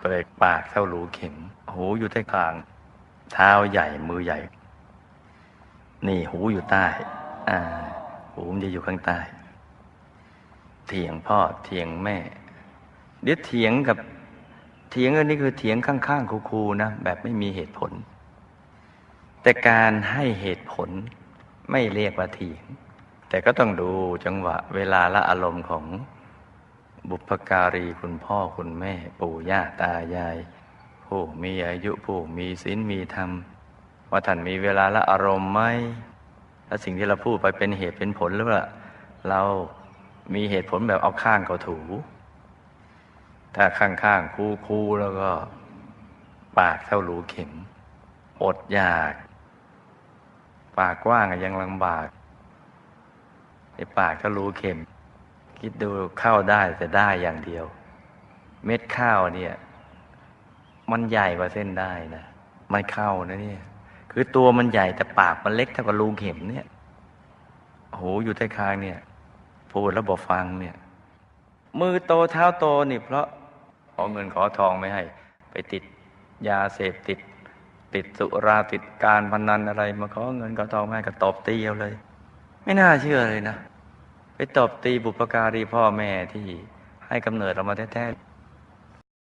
เปลือกปากเท่ารูเข็ม หูอยู่ใต้คาง เท้าใหญ่มือใหญ่ นี่หูอยู่ใต้ อ่า หูมันจะอยู่ข้างใต้ เถียงพ่อเถียงแม่ เดี๋ยวเถียงกับเถียงอันนี้คือเถียงข้างๆคูๆนะแบบไม่มีเหตุผล แต่การให้เหตุผลไม่เรียกว่าเถียง แต่ก็ต้องดูจังหวะเวลาและอารมณ์ของ บุพการีคุณพ่อคุณแม่ ปู่ย่าตายาย ผู้มีอายุผู้มีศีลมีธรรม ว่าท่านมีเวลาและอารมณ์ไหมและสิ่งที่เราพูดไปเป็นเหตุเป็นผลหรือว่าเรามีเหตุผลแบบเอาข้างเขาถู ถ้าข้างๆคู่คูแล้วก็ ปากเท่ารูเข็ม อดอยาก ปากกว้างยังลำบากไอ้ปากเท่ารูเข็ม คิดดูเข้าได้แต่ได้อย่างเดียว เม็ดข้าวเนี่ย มันใหญ่กว่าเส้นได้นะมันเข้านะเนี่ย คือตัวมันใหญ่แต่ปากมันเล็กเท่ากับรูเข็มเนี่ยหูอยู่ใต้คางเนี่ยพูดแล้วบอกฟังเนี่ย มือโตเท้าโตนี่ เพราะขอเงินขอทองไม่ให้ ไปติดยาเสพติด ติดสุราติดการพนันอะไร มาขอเงินขอทองไม่ให้ก็ตบตีเอาเลย ไม่น่าเชื่อเลยนะ ตบตีบุปการีพ่อแม่ที่ให้กำเนิดเรามาแท้ๆ